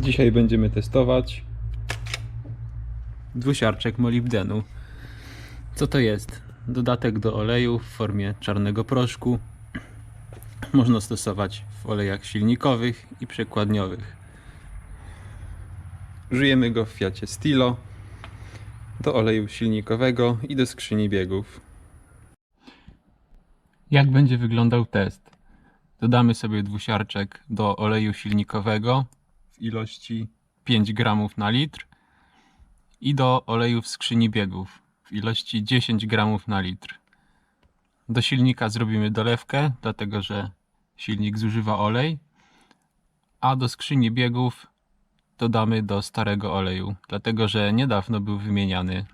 Dzisiaj będziemy testować dwusiarczek molibdenu. Co to jest? Dodatek do oleju w formie czarnego proszku. Można stosować w olejach silnikowych i przekładniowych. Użyjemy go w Fiacie Stilo do oleju silnikowego i do skrzyni biegów. Jak będzie wyglądał test? Dodamy sobie dwusiarczek do oleju silnikowego ilości 5 gramów na litr i do oleju w skrzyni biegów w ilości 10 gramów na litr. Do silnika zrobimy dolewkę, dlatego że silnik zużywa olej, a do skrzyni biegów dodamy do starego oleju, dlatego że niedawno był wymieniany.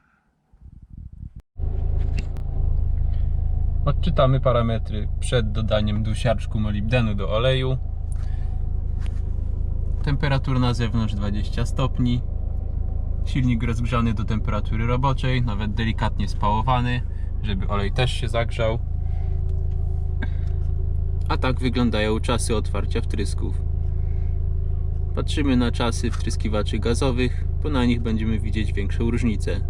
Odczytamy parametry przed dodaniem dwusiarczku molibdenu do oleju. Temperatura na zewnątrz 20 stopni. Silnik rozgrzany do temperatury roboczej, nawet delikatnie spałowany, żeby olej też się zagrzał. A tak wyglądają czasy otwarcia wtrysków. Patrzymy na czasy wtryskiwaczy gazowych, bo na nich będziemy widzieć większą różnicę.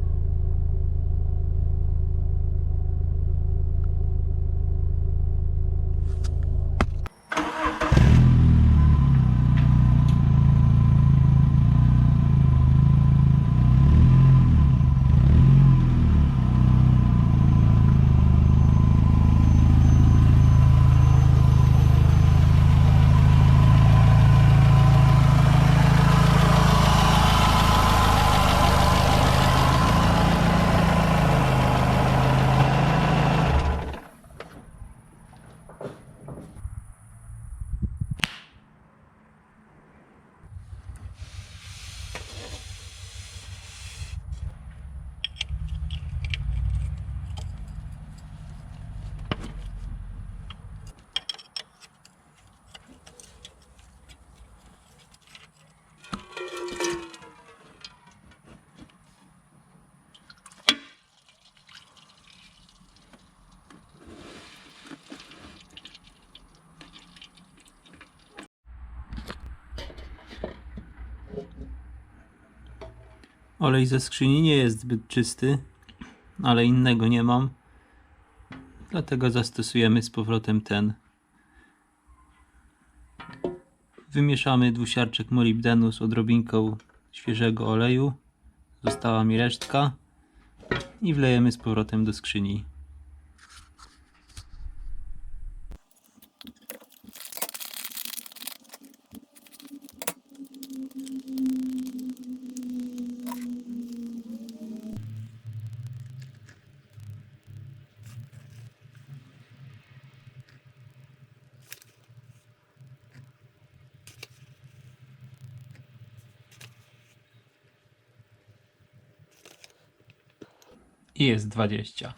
Olej ze skrzyni nie jest zbyt czysty, ale innego nie mam. Dlatego zastosujemy z powrotem ten. Wymieszamy dwusiarczek molibdenu z odrobinką świeżego oleju. Została mi resztka. I wlejemy z powrotem do skrzyni. I jest 20.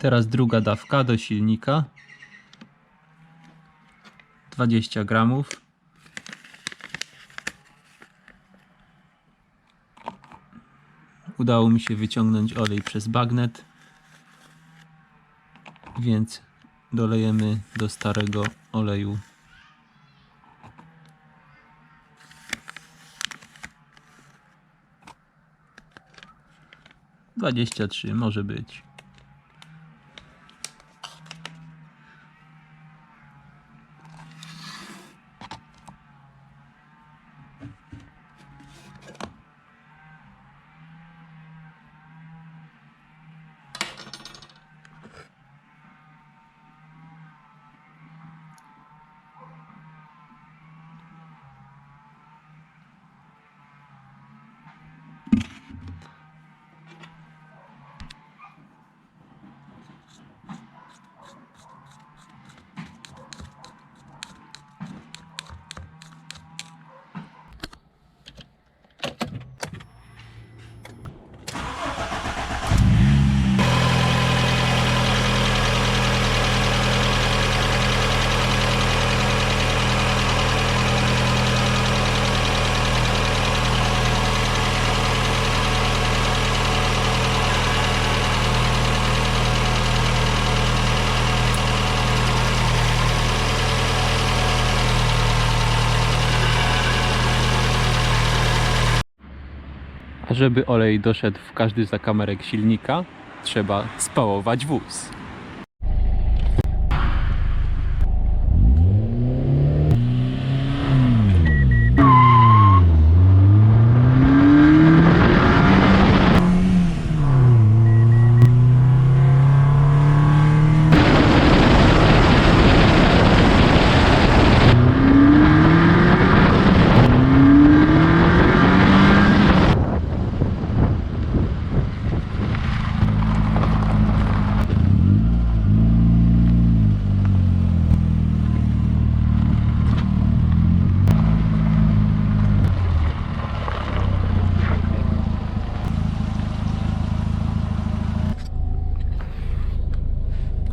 teraz druga dawka do silnika. 20 gramów. Udało mi się wyciągnąć olej przez bagnet. Więc dolejemy do starego oleju. Dwadzieścia trzy może być. Żeby olej doszedł w każdy zakamarek silnika, trzeba spałować wóz.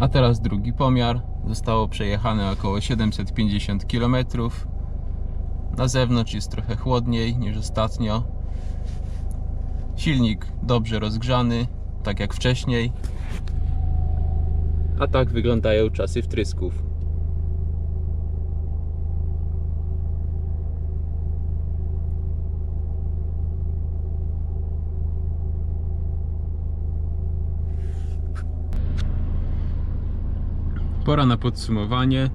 A teraz drugi pomiar. Zostało przejechane około 750 km. Na zewnątrz jest trochę chłodniej niż ostatnio. Silnik dobrze rozgrzany, tak jak wcześniej. A tak wyglądają czasy wtrysków. Pora na podsumowanie.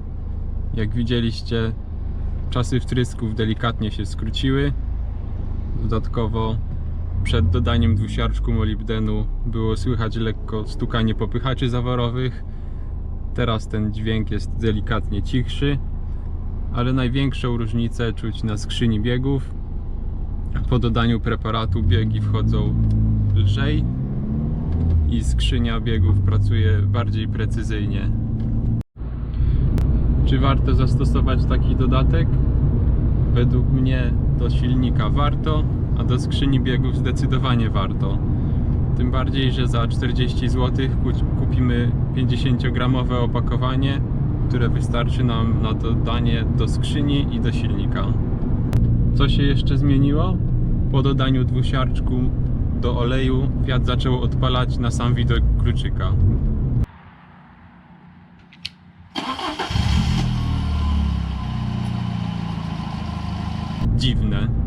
Jak widzieliście, czasy wtrysków delikatnie się skróciły. Dodatkowo przed dodaniem dwusiarczku molibdenu było słychać lekko stukanie popychaczy zaworowych. Teraz ten dźwięk jest delikatnie cichszy, ale największą różnicę czuć na skrzyni biegów. Po dodaniu preparatu biegi wchodzą lżej i skrzynia biegów pracuje bardziej precyzyjnie. Czy warto zastosować taki dodatek? Według mnie do silnika warto, a do skrzyni biegów zdecydowanie warto. Tym bardziej, że za 40 zł kupimy 50-gramowe opakowanie, które wystarczy nam na dodanie do skrzyni i do silnika. Co się jeszcze zmieniło? Po dodaniu dwusiarczku do oleju Fiat zaczął odpalać na sam widok kluczyka. Dziwne.